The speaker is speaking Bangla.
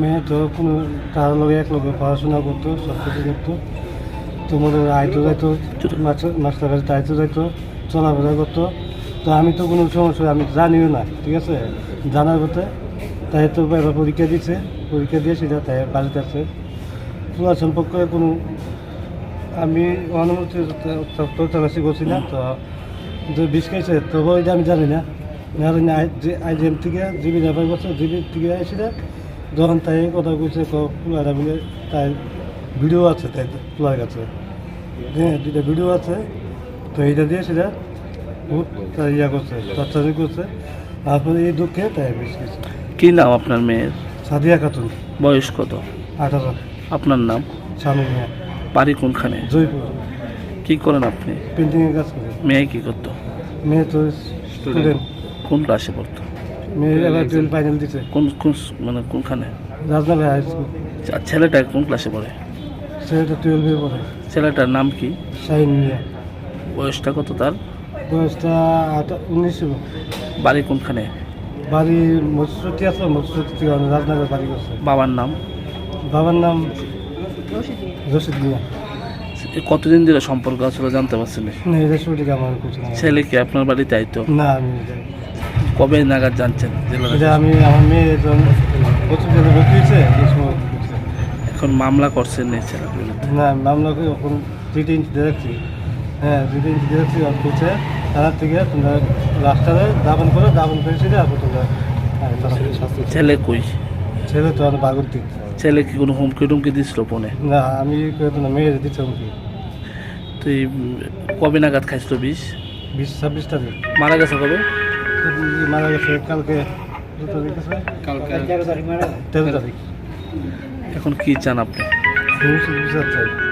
মেয়ে তো কোনো কারও লগে এক লগে পড়াশোনা করতো সব কিছু করতো। তো মনে হয় আইতো যাইতো, মাস্টার কাছে আইতো যাইতো, চলাফেরা করতো। তো আমি তো কোনো সমস্যা, আমি জানিও না, ঠিক আছে? জানার পথে তাই তো এবার পরীক্ষা দিচ্ছে পরীক্ষা দিয়ে সেটা তাই বাড়িতে আছে। তোলা সম্পর্কে কোনো, আমি অনুমতি তলাশি করছিলাম, তো যে বিষ খাইছে, তো ওইটা আমি জানি না। নাহলে না আই যে আইজিএম থেকে জিবি ব্যাপার করছে জিবি থেকে আসছিল যখন তাই কথা কইছে পুলারা বলে তাই ভিডিও আছে তাই তোলার কাছে। হ্যাঁ দুইটা ভিডিও আছে তো এইটা দিয়ে সেটা বহুত তাই ইয়া করছে তৎসানি করছে। তারপরে এই দুঃখে তাই বিষ খাইছে কি নাম আপনার মেয়ের? সাদিয়া খাতুন। বয়স কত? আঠারো আপনার নাম? স্বামী মিয়া। বাড়ি কোনখানে? জয়পুর। কি করেন আপনি? পেন্টিংয়ের কাজ করে। মেয়ে কি করতো? মেয়ে তো স্টুডেন্ট কোন ক্লাসে পড়তো? মেয়ে এবার টুয়েলভ ফাইনাল দিছে। কোন কোন মানে কোনখানে? হাই স্কুল আর ছেলেটা কোন ক্লাসে পড়ে? ছেলেটা টুয়েলভে পড়ে। ছেলেটার নাম কি? শাহিন মিয়া। বয়সটা কত তার? বয়সটা উনিশ। বাড়ি কোনখানে? বাড়ি মৎস্যটি আছে মৎস্যটি রাজনগর বাড়ি করছে। বাবার নাম? বাবার নাম রশিদ মিয়া। কতদিন ধরে সম্পর্ক আসলে জানতে পারছেন? না এটা আমার ছেলে কি আপনার বাড়িতে আইতো? না আমি। কবে নাগাদ জানছেন? জেলা আমি আমার মেয়ে হয়েছে। এখন মামলা করছেন না মামলা করে এখন দুইটা ইঞ্চি দিয়ে হ্যাঁ দুইটা ইঞ্চি আর তার থেকে তোমরা রাস্তাতে দাবন করে দাবন করেছি তারপর তোমরা হ্যাঁ, ছেলে কই? ছেলে তো বাগর দিক ছেলে কি কোনো হুমকি টুমকি দিছিল ফোনে? না আমি না দিচ্ছে তুই কবে নাগাদ খাইছিল বিষ? বিশ ছাব্বিশ তারিখ। মারা গেছে কবে? মারা গেছে কালকে। কত তেরো তারিখ। এখন কি চান আপনি? বিচার চাই।